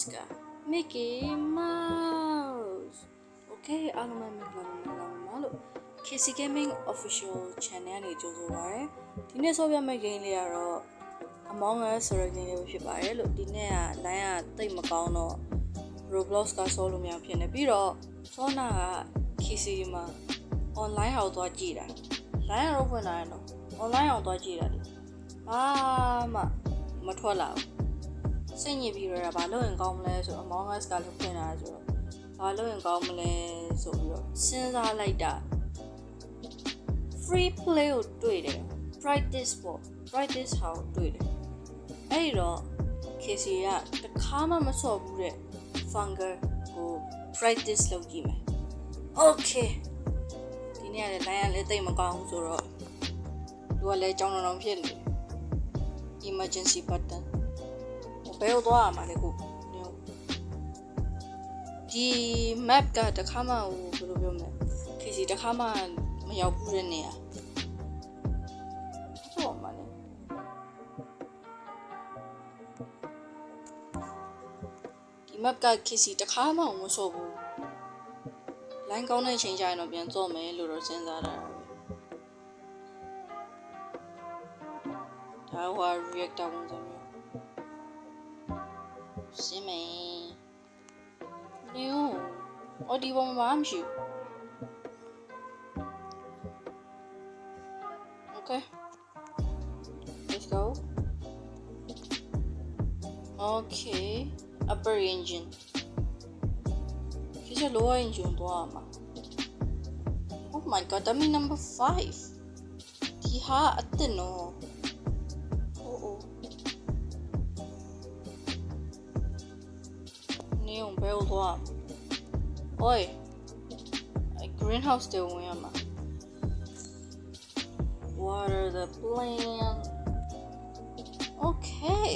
Oscar Mickey Mouse Okay အားလုံးပဲမင်္ဂလာပါမင်္ဂလာပါလို့ KC Gaming Official Channel ကနေကြိုဆိုပါရစေဒီနေ့ဆောပြမယ့် game လေးကတော့ Among Us ဆိုတဲ့ game လေးပဲဖြစ်ပါတယ်လို့ဒီနေ့က line ကတိတ်မကောင်းတော့ Roblox ကဆောလို့မရဖြစ်နေပြီးတော့ဆောနာက KC မှာ online ဟောက်သွားကြည့်တာ line ကတော့ဖွင့်လာရတော့ online ဟောက်သွားကြည့်တာလေဘာမှမထွက်လာဘူး စိတ်ညစ်ပြီးတော့ဘာလို့ရင်ကောင်းမလဲဆို Among Us ကလည်းဖွင့်လာဆိုတော့ဘာလို့ရင်ကောင်းမလဲဆိုပြီးတော့စဉ်းစားလိုက်တာ free play ကိုတွေ့တယ် practice ပေါ့ practice ဟာကိုတွေ့တယ်အဲ့ဒီတော့ KC ကတခါမှမဆော့ဘူးတဲ့ fungal ကို practice လုပ်ကြည့်မယ် okay ဒီနေ့ကလည်း line ကလည်းတိတ်မကောင်းဘူးဆိုတော့သူကလည်းကြောင်းတောင်ဖြစ်နေတယ် emergency button ဘယ်လိုသွားရမှာလဲကိုဒီ map ကတခါမှဟိုဘယ်လိုပြောမလဲ KC တခါမှမရောက်ဘူးတဲ့နေရာဟုတ်ပါလေဒီ map က KC တခါမှမဆော့ဘူး line ကောင်းတဲ့အချိန်ကျရင်တော့ပြန်ကြော့မယ်လို့တော့စဉ်းစားတာဒါဟို reactor ပုံစံမျိုးစင်မေ Simmy. No. Do you want my? Okay. Let's go. Okay. Upper engine. 其实 lower engine 多啊嘛。Oh my god, I'm number five. 其他一定哦。 နေအောင်ဘယ်လိုသွား။ Oi. greenhouse တွေဝင်ရမှာ။ water the plant. Okay.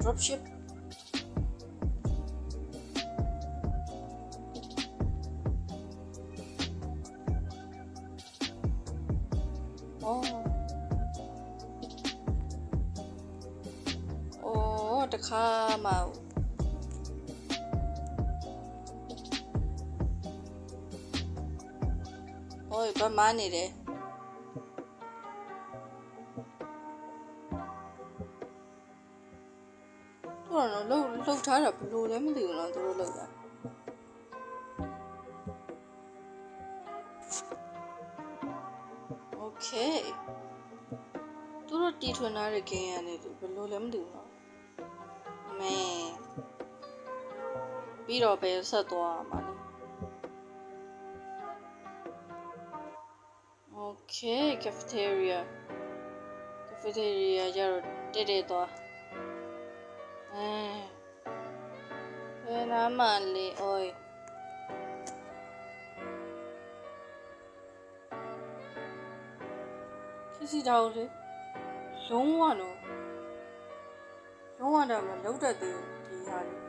Dropship. โอ้ยဘာမှနေတယ်သူကတော့လှုပ်လှုပ်ထားတာဘယ်လိုလဲမသိဘူးနော်သူတို့လှုပ်တာ Okay သူတို့တီထွင်ထားတဲ့ game ရတယ်ဘယ်လိုလဲမသိဘူးနော်မဲပြီးတော့ဘယ်ဆက်သွားမှာ Okay cafeteria cafeteria ကျတော့တက်တက်သွားအဲဘယ်နားမှလဲ oi ခစီတောက်လေလုံးဝတော့လုံးဝတော့မလုံးတတ်သေးဘူးဒီဟာလေး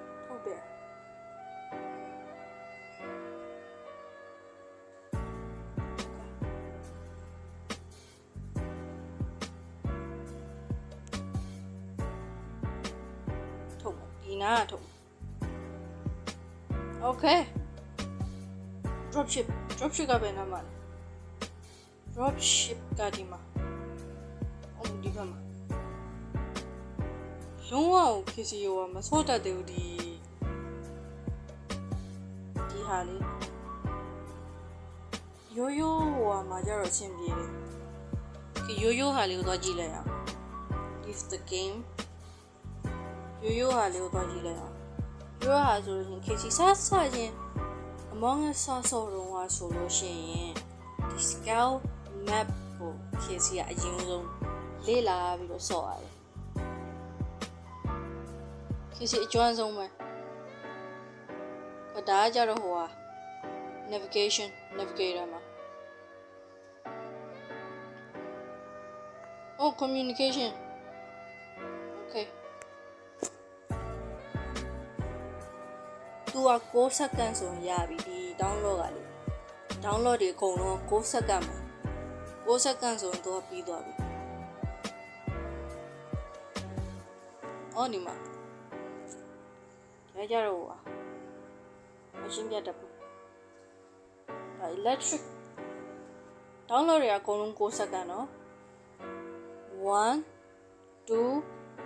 ထုတ်ပါဒီနာကထုတ် Okay dropship dropship ကဘယ်နားမှာလဲ dropship ကဒီမှာအော်ဒီဘက်မှာလုံးဝကိုခစီရောမစော့တတ်သေးဘူးဒီဒီဟာလေးရိုးရိုးဟိုဟာမှာကျတော့အဆင်ပြေတယ်ဒီရိုးရိုးဟာလေးကိုသွားကြည့်လိုက်အောင် leave the game ရိုးရိုးဟာလေးကိုသွားကြည့်လိုက်အောင်ရိုးရိုးဟာဆိုလို့ရှိရင် KC စစချင်း Among Us ဆော့ဆော့တော့ဟာဆိုလို့ရှိရင်ဒီ scale map ကို KC ကအရင်ဆုံးလေ့လာပြီးတော့ဆော့ရတယ် KC အကျွမ်းဆုံးပဲဒါကကြတော့ဟိုဟာ navigation navigator မှာ Oh communication သူက6စက္ကန့်ဆိုရင်ရပြီဒီ download ကလေ download တွေအကုန်လုံး6စက္ကန့်မှာ6စက္ကန့်ဆိုရင်သူကပြီးသွားပြီအော်ဒီမှာဒါကြတော့ဟာမရှင်းပြတတ်ဘူးဒါ electric download ရအကုန်လုံး6စက္ကန့်နော်1 2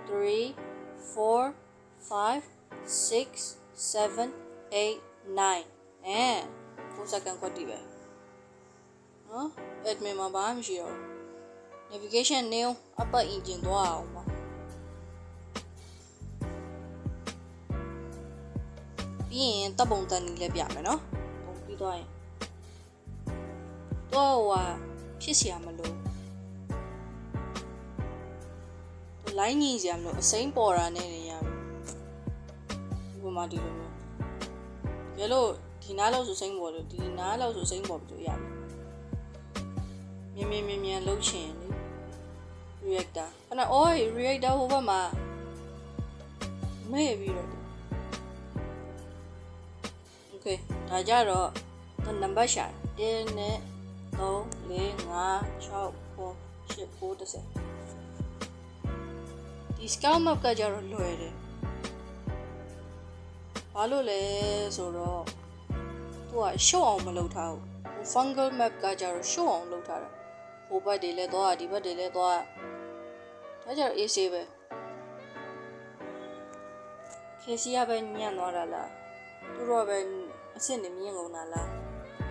3 4 5 6 7 8 9အဲ6စက္ကန့်ခွက်တည်ပဲနော် admin မှာဘာမှမရှိတော့ဘူး navigation new upper engine သွားအောင်ပါပြီးရင်တပ်ပုံတန်ကြီးလည်းပြမယ်နော်ပုံပြီးသွားရင်တော့ဟိုဟာဖြစ်เสียမလို့လိုင်းကြီးစရာမလို့အစိမ့်ပေါ်တာနဲ့နေရ မယ်ဒီပေါ်မှာဒီလိုမျိုးရလို့ဒီနားလောက်ဆိုစိမ့်ပေါ်လို့ဒီနားလောက်ဆိုစိမ့်ပေါ်ပြီးတော့ရတယ်မြင်မြင်မြင်မြင်လှုပ်ချင်လေ reactor ခဏအော် reactor ဟိုဘက်မှာမဲပြီးတော့ okay ဒါကြတော့နံပါတ်ရှာ1နဲ့3 4 5 6 9 10 10ဒီ scout map ကကြတော့လွယ်တယ် ဘာလို့လဲဆိုတော့သူကရှုပ်အောင်မလုပ်ထားဘူး fungal map ကကြတော့ရှုပ်အောင်လုပ်ထားတာဟိုဘက်တွေလည်းသွားဒီဘက်တွေလည်းသွားဒါကြတော့ AC ပဲခေစီကပဲညံ့သွားတာလားသူတော့ပဲအစ်စ်နေမြင်ကုန်တာလား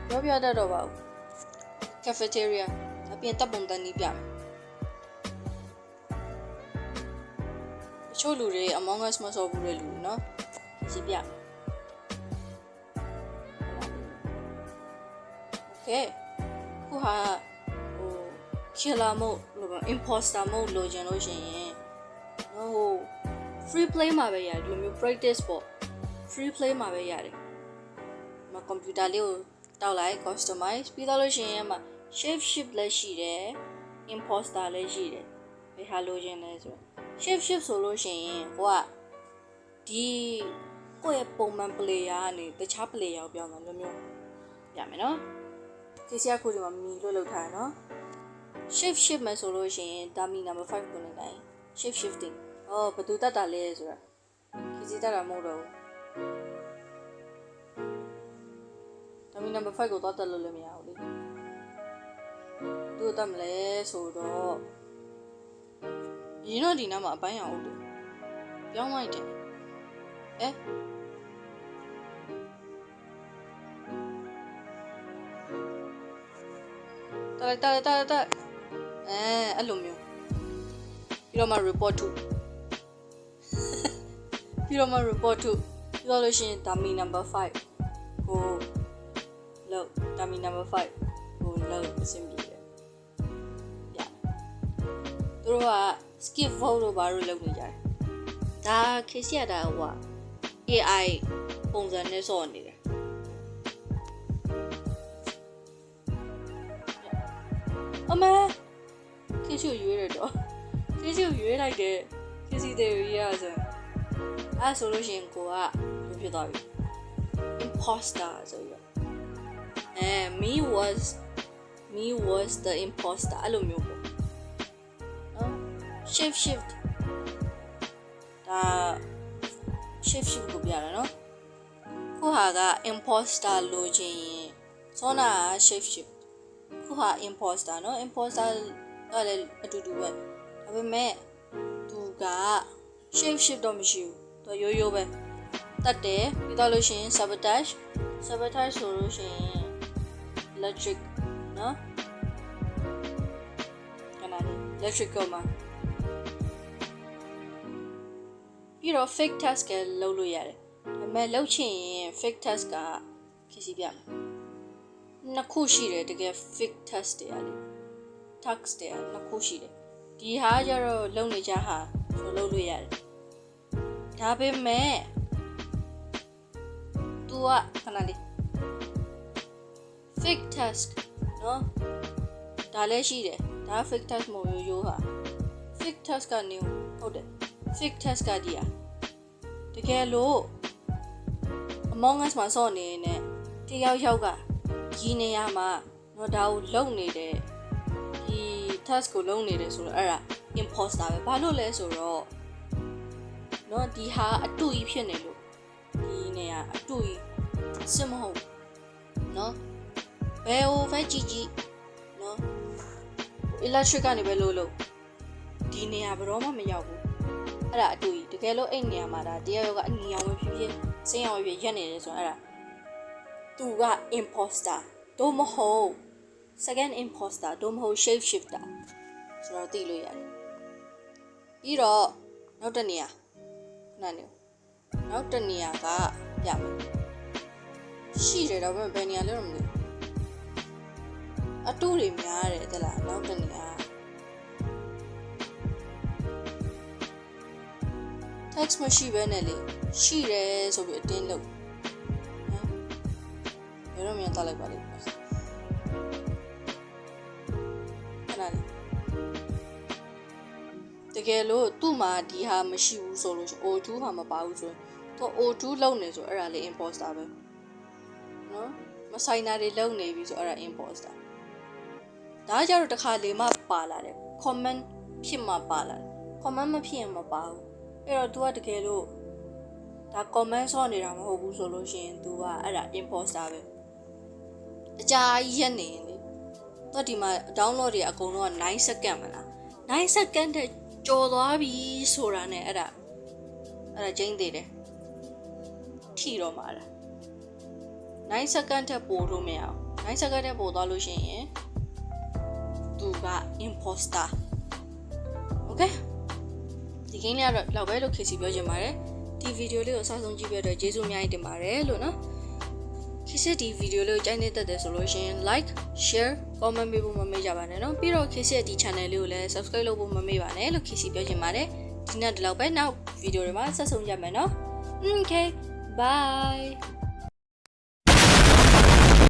ပြောပြတတ်တော့ပါဘူး cafeteria အပြင်တပ်ပုံတန်းကြီးပြမယ်တချို့လူတွေ Among Us မဆော်ဘူးတဲ့လူတွေနော် ခေစီပြမယ် Okay ခုဟာဟို killer mode လို့ပြော imposter mode လိုချင်လို့ရှိရင်နော်ဟို free play မှာပဲရတယ်ဒီလိုမျိုး practice ပေါ့ free play မှာပဲရတယ်မကွန်ပျူတာလေးကိုတောက်လိုက် customize ပြီးတော့လို့ရှိရင်မှာ shape shift လည်းရှိတယ် imposter လည်းရှိတယ်ဘယ်ဟာလိုချင်လဲဆိုတော့ shape shift ဆိုလို့ရှိရင်ကိုကဒီ ကိုယ့်ရဲ့ပုံမှန် player ကနေတခြား player ကိုပြောင်းတာမျိုးမျိုးရမယ်နော်ဒီစရာခုဒီမှာမီလို့လောက်ထားရနော် shift shift မယ်ဆိုလို့ရှိရင် dummy number 5ကိုနေတိုင်း shift shifting အော်ဘယ်သူတတ်တာလဲဆိုတာခီစီတတ်တာမဟုတ်တော့ဘူး dummy number 5ကိုတော့တက်လို့လည်းမရဘူးလေသူတတ်မလဲဆိုတော့ရင်းတော့ဒီနားမှာအပိုင်းအောင်ဟုတ်တယ်ပြောင်းလိုက်တယ်အဲ တက်တက်တက်တက်အဲအဲ့လိုမျိုးပြီးတော့မှ report to ပြီးတော့မှ report to ပြီးတော့လို့ရှိရင် dummy number 5ကိုလောက် dummy number 5ကိုလောက်အဆင်ပြေတယ်ပြသူတို့က skip vote လို့ဘာလို့လုပ်နေကြတယ်ဒါခေစီရတာဟိုက AI ပုံစံနဲ့စော့နေတယ် အမေခေချူရွေးရတော့ခေချူရွေးလိုက်တယ်ခေစီတဲ့ရွေးရဆိုအဲ့ဆိုလို့ရှိရင်ကိုကဘယ်ဖြစ်သွားပြီ imposter ဆိုပြီးတော့အဲ me was me was the imposter အဲ့လိုမျိုးပေါ့နော် shift shift ဒါ shift shift ကိုပြရတာနော်ခုဟာက imposter လိုချင်ရင်စောနာက shift shift ခုဟာ imposter เนาะ imposter ကလည်းအတူတူပဲဒါပေမဲ့သူက shape shift တော့မရှိဘူးသူရိုးရိုးပဲတတ်တယ်ပြီးတော့လို့ရှိရင် sabotage sabotage ဆိုလို့ရှိရင် electric เนาะကနာလေး electrical မှာပြီးတော့ fake task ကလုပ်လို့ရတယ်ဒါပေမဲ့လုပ်ချင်ရင် fake task ကဖြစ်စီပြမယ် နှစ်ခုရှိတယ်တကယ် fake test တွေอ่ะလေ tax တွေอ่ะနှစ်ခုရှိတယ်ဒီဟာကျတော့လုံနေကြဟာဆိုလုပ်လို့ရတယ်ဒါပေမဲ့ तू อ่ะခဏလေး fake task เนาะဒါလည်းရှိတယ်ဒါ fake task မဟုတ်ရိုးရိုးဟာ fake task ကနေဟုတ်တယ် fake task ကဒီอ่ะတကယ်လို့ Among Us မှာစော့နေနေတယောက်ယောက်က ဒီနေရာမှာတော့ဒါကိုလုံနေတယ်ဒီ task ကိုလုံနေတယ်ဆိုတော့အဲ့ဒါ imposter ပဲဘာလို့လဲဆိုတော့เนาะဒီဟာအတူကြီးဖြစ်နေလို့ နေရအတူကြီးစစ်မဟုတ်နော်ဘယ်ဟိုပဲကြည့်ကြည့်နော် electric ကနေပဲလို့လို့ဒီနေရာဘယ်တော့မှမရောက်ဘူးအဲ့ဒါအတူကြီးတကယ်လို့အဲ့နေရာမှာဒါတရားရောကအနီရောင်ပဲဖြစ်ဖြစ်စင်းရောင်ပဲဖြစ်ရက်နေတယ်ဆိုတော့အဲ့ဒါ သူက imposter တို့မဟုတ် second imposter တို့မဟုတ် shape shifter ဆိုတော့သိလို့ရတယ်ပြီးတော့နောက်တစ်နေရာခဏနေနောက်တစ်နေရာကပြမယ်ရှိတယ်တော့ဘယ်နေရာလဲတော့မသိဘူးအတူတွေများတယ်တလားနောက်တစ်နေရာ text မရှိဘဲနဲ့လေရှိတယ်ဆိုပြီးအတင်းလုပ်နော် ဘယ်တော့မှတက်လိုက်ပါလိမ့်မယ်ခဏလေးတကယ်လို့သူ့မှာဒီဟာမရှိဘူးဆိုလို့ရှိရင် O2 မှာမပါဘူးဆိုရင်သူ O2 လုံနေဆိုအဲ့ဒါလေး imposter ပဲနော်မဆိုင်တာတွေလုံနေပြီဆိုအဲ့ဒါ imposter ဒါကြတော့တစ်ခါလေမှပါလာတယ် comment ဖြစ်မှပါလာတယ် comment မဖြစ်ရင်မပါဘူးအဲ့တော့ तू ကတကယ်လို့ဒါ comment ဆော့နေတာမဟုတ်ဘူးဆိုလို့ရှိရင် तू ကအဲ့ဒါ imposter ပဲ အကြာကြီးရက်နေရင်လေတော့ဒီမှာ download တွေအကုန်လုံးက9 second မလား9 second တဲ့ကြော်သွားပြီဆိုတာနဲ့အဲ့ဒါအဲ့ဒါကျင်းသေးတယ်ထီတော့မှာလား9 second တဲ့ပို့လို့မရအောင်9 second တဲ့ပို့သွားလို့ရှိရင်သူက imposter okay ဒီကိန်းလေးကတော့လောက်ပဲလို့ခေစီပြောချင်ပါတယ်ဒီဗီဒီယိုလေးကိုအစားဆုံးကြည့်ပြတော့ကျေးဇူးအများကြီးတင်ပါတယ်လို့နော် ခေစီဒီဗီဒီယိုလေးကိုကြိုက်နေတတ်တယ်ဆိုလို့ရှိရင် like share comment ပေးဖို့မမေ့ကြပါနဲ့နော်ပြီးတော့ခေစီဒီ channel လေးကိုလည်း subscribe လုပ်ဖို့မမေ့ပါနဲ့လို့ခေစီပြောချင်ပါတယ်ဒီနေ့ဒီလောက်ပဲနောက်ဗီဒီယိုတွေမှာဆက်ဆုံကြမယ်နော် okay bye